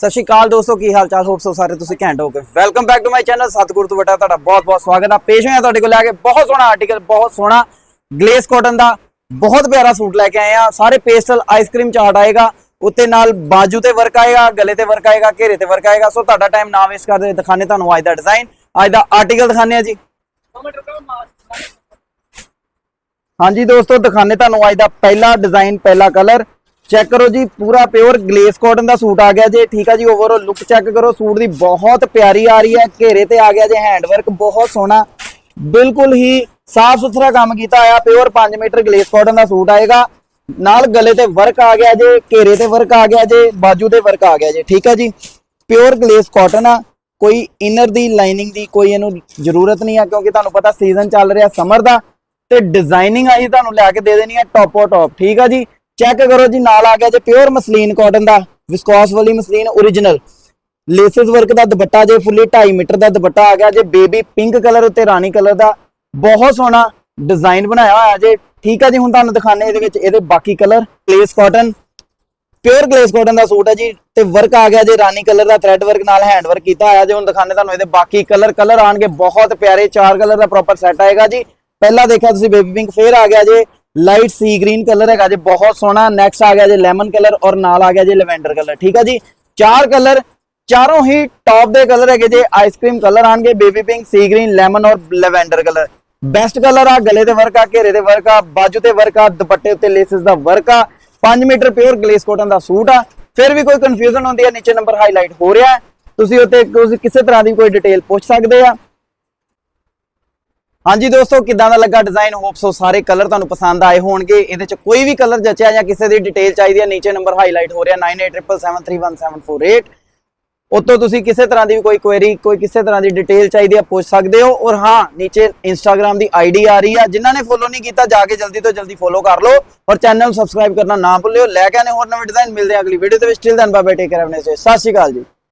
ਸਤਿ ਸ਼੍ਰੀ ਅਕਾਲ ਦੋਸਤੋ, ਕੀ ਹਾਲ ਚਾਲ? ਹੋਪ ਸੋ ਸਾਰੇ ਤੁਸੀਂ ਘੈਂਟ ਹੋਗੇ welcome back to my channel ਸਤਿਗੁਰ ਤੋਂ ਬਟਾ ਤੁਹਾਡਾ ਬਹੁਤ ਬਹੁਤ ਸਵਾਗਤ ਆ ਪੇਸ਼ ਹੋਇਆ ਤੁਹਾਡੇ ਕੋਲ ਲੈ ਕੇ, ਬਹੁਤ ਸੋਹਣਾ ਆਰਟੀਕਲ ਬਹੁਤ ਸੋਹਣਾ ਗਲੇਸ ਕਾਟਨ ਦਾ, ਬਹੁਤ ਪਿਆਰਾ ਸੂਟ ਲੈ ਕੇ ਆਏ ਆ ਸਾਰੇ ਪੇਸਟਲ ਆਈਸਕ੍ਰੀਮ ਚਾਰਟ ਆਏਗਾ, ਉੱਤੇ ਨਾਲ ਬਾਜੂ ਤੇ ਵਰਕ ਆਏਗਾ, ਗਲੇ ਤੇ ਵਰਕ ਆਏਗਾ, ਘੇਰੇ ਤੇ ਵਰਕ ਆਏਗਾ। ਸੋ ਤੁਹਾਡਾ ਟਾਈਮ ਨਾ ਵੇਸਟ ਕਰਦੇ ਦਿਖਾਣੇ, ਤੁਹਾਨੂੰ ਅੱਜ ਦਾ ਡਿਜ਼ਾਈਨ ਅੱਜ ਦਾ ਆਰਟੀਕਲ ਦਿਖਾਣੇ ਆ ਜੀ। ਹਾਂਜੀ ਦੋਸਤੋ, ਦਿਖਾਣੇ ਤੁਹਾਨੂੰ ਅੱਜ ਦਾ ਪਹਿਲਾ ਡਿਜ਼ਾਈਨ ਪਹਿਲਾ ਕਲਰ ਚੈੱਕ ਕਰੋ ਜੀ, ਪੂਰਾ ਪਿਓਰ ਗਲੇਸ ਕਾਟਨ ਦਾ ਸੂਟ ਆ ਗਿਆ ਜੇ, ਠੀਕ ਆ ਜੀ ਓਵਰਆਲ ਲੁੱਕ ਚੈੱਕ ਕਰੋ, ਸੂਟ ਦੀ ਬਹੁਤ ਪਿਆਰੀ ਆ ਰਹੀ ਹੈ, ਘੇਰੇ ਤੇ ਆ ਗਿਆ ਜੇ ਹੈਂਡ ਵਰਕ ਬਹੁਤ ਸੋਹਣਾ, ਬਿਲਕੁਲ ਹੀ ਸਾਫ਼ ਸੁਥਰਾ ਕੰਮ ਕੀਤਾ ਆਇਆ ਪਿਓਰ 5 ਮੀਟਰ ਗਲੇਸ ਕਾਟਨ ਦਾ ਸੂਟ ਆਏਗਾ, ਨਾਲ ਗਲੇ ਤੇ ਵਰਕ ਆ ਗਿਆ ਜੇ, ਘੇਰੇ ਤੇ ਵਰਕ ਆ ਗਿਆ ਜੇ, ਬਾਜੂ ਤੇ ਵਰਕ ਆ ਗਿਆ ਜੇ, ਠੀਕ ਆ ਜੀ ਪਿਓਰ ਗਲੇਸ ਕਾਟਨ ਆ, ਕੋਈ ਇਨਰ ਦੀ ਲਾਈਨਿੰਗ ਦੀ ਕੋਈ ਇਹਨੂੰ ਜ਼ਰੂਰਤ ਨਹੀਂ ਆ, ਕਿਉਂਕਿ ਤੁਹਾਨੂੰ ਪਤਾ ਸੀਜ਼ਨ ਚੱਲ ਰਿਹਾ ਸਮਰ ਦਾ, ਤੇ ਡਿਜ਼ਾਈਨਿੰਗ ਆਈ ਤੁਹਾਨੂੰ ਲੈ ਕੇ ਦੇ ਦੇਣੀ ਹੈ ਟੌਪੋ ਟੌਪ ਠੀਕ ਆ ਜੀ ਚੈੱਕ ਕਰੋ ਜੀ, ਨਾਲ ਆ ਗਿਆ ਜੇ ਪਿਓਰ ਮਸਲੀਨ ਕਾਟਨ ਦਾ ਵਿਸਕੋਸ ਵਾਲੀ ਮਸਲੀਨ origignal ਲੇਸਸ ਵਰਕ ਦਾ ਦੁਪੱਟਾ ਜੇ ਫੁੱਲੀ 2.5 ਮੀਟਰ ਦਾ ਦੁਪੱਟਾ ਆ ਗਿਆ ਜੇ ਬੇਬੀ ਪਿੰਕ ਕਲਰ ਉੱਤੇ ਰਾਣੀ ਕਲਰ ਦਾ। ਬਹੁਤ ਸੋਹਣਾ ਡਿਜ਼ਾਈਨ ਬਣਾਇਆ ਹੋਇਆ ਜੇ। ਠੀਕ ਆ ਜੀ, ਹੁਣ ਤੁਹਾਨੂੰ ਦਿਖਾਣੇ ਇਹਦੇ ਵਿੱਚ, ਇਹਦੇ ਬਾਕੀ colour glace cotton pure glace cotton ਦਾ ਸੂਟ ਹੈ ਜੀ, ਤੇ ਵਰਕ ਆ ਗਿਆ ਜੇ, ਰਾਣੀ ਕਲਰ ਦਾ ਥ੍ਰੈਡ ਵਰਕ ਨਾਲ ਹੈਂਡ ਵਰਕ ਕੀਤਾ ਹੋਇਆ ਜੇ। ਹੁਣ ਦਿਖਾਣੇ ਤੁਹਾਨੂੰ ਇਹਦੇ ਬਾਕੀ ਕਲਰ ਕਲਰ ਆਣਗੇ ਬਹੁਤ ਪਿਆਰੇ ਚਾਰ ਕਲਰ ਦਾ ਪ੍ਰੋਪਰ ਸੈੱਟ ਆਏਗਾ ਜੀ। ਪਹਿਲਾਂ ਦੇਖਿਆ ਤੁਸੀਂ ਬੇਬੀ ਪਿੰਕ ਫੇਰ ਆ ਗਿਆ ਜੇ। ਲਾਈਟ ਸੀ, ਗ੍ਰੀਨ ਕਲਰ ਹੈਗਾ ਜੇ, ਬਹੁਤ ਸੋਹਣਾ। ਨੈਕਸਟ ਆ ਗਿਆ ਜੇ ਲੈਮਨ ਕਲਰ ਔਰ ਨਾਲ ਆ ਗਿਆ ਜੇ ਲਵੈਂਡਰ ਕਲਰ। ਠੀਕ ਆ ਜੀ? ਚਾਰ ਕਲਰ, ਚਾਰੋਂ ਹੀ ਟੌਪ ਦੇ ਕਲਰ ਹੈਗੇ ਜੇ ਆਈਸਕ੍ਰੀਮ ਕਲਰ ਆਣਗੇ baby pink sea green lemon ਔਰ ਲੈਵੈਂਡਰ ਕਲਰ। ਬੈਸਟ ਕਲਰ ਆ, ਗਲੇ ਤੇ ਵਰਕ ਆ, ਘੇਰੇ ਤੇ ਵਰਕ ਆ, ਬਾਜੂ ਤੇ ਵਰਕ ਆ, ਦੁਪੱਟੇ ਉੱਤੇ ਲੇਸਸ ਦਾ ਵਰਕ ਆ 5 ਮੀਟਰ ਪਿਓਰ ਗਲੇਸ ਕੋਟਨ ਦਾ ਸੂਟ ਆ। ਫਿਰ ਵੀ ਕੋਈ ਕਨਫਿਊਜ਼ਨ ਹੁੰਦੀ ਹੈ ਨੀਚੇ ਨੰਬਰ ਹਾਈਲਾਈਟ ਹੋ ਰਿਹਾ। ਤੁਸੀਂ ਉੱਤੇ ਕਿਸੇ ਤਰ੍ਹਾਂ ਦੀ ਕੋਈ ਡਿਟੇਲ ਪੁੱਛ ਸਕਦੇ ਆ। ਹਾਂਜੀ ਦੋਸਤੋ ਕਿਦਾਂ ਦਾ ਲੱਗਾ ਡਿਜ਼ਾਈਨ ਹੋਪ ਸੋ ਸਾਰੇ ਕਲਰ ਤੁਹਾਨੂੰ ਪਸੰਦ ਆਏ ਹੋਣਗੇ ਇਹਦੇ ਚ ਕੋਈ ਵੀ ਕਲਰ ਜਚਿਆ ਜਾਂ ਕਿਸੇ ਦੀ ਡਿਟੇਲ ਚਾਹੀਦੀ ਹੈ ਨੀਚੇ ਨੰਬਰ ਹਾਈਲਾਈਟ ਹੋ ਰਿਹਾ 9877731748 ਉੱਤੋਂ ਤੁਸੀਂ ਕਿਸੇ ਤਰ੍ਹਾਂ ਦੀ ਵੀ ਕੋਈ ਕੁਐਰੀ ਕੋਈ ਕਿਸੇ ਤਰ੍ਹਾਂ ਦੀ ਡਿਟੇਲ ਚਾਹੀਦੀ ਹੈ ਪੁੱਛ ਸਕਦੇ ਹੋ ਔਰ ਹਾਂ ਨੀਚੇ ਇੰਸਟਾਗ੍ਰam ਦੀ ਆਈਡੀ ਆ ਰਹੀ ਆ ਜਿਨ੍ਹਾਂ ਨੇ ਫੋਲੋ ਨਹੀਂ ਕੀਤਾ ਜਾ ਕੇ ਜਲਦੀ ਤੋਂ ਜਲਦੀ ਫੋਲੋ ਕਰ ਲਓ ਔਰ ਚੈਨਲ ਨੂੰ ਸਬਸਕ੍ਰਾਈਬ ਕਰਨਾ ਨਾ ਭੁੱਲਿਓ ਲੈ ਕੇ ਆਨੇ ਹੋਰ ਨਵੇਂ ਡਿਜ਼ਾਈਨ ਮਿਲਦੇ ਆ ਅਗਲੀ ਵੀਡੀਓ ਦੇ ਵਿੱਚ till then bye take care of ਸਤਿ ਸ਼੍ਰੀ ਅਕਾਲ ਜੀ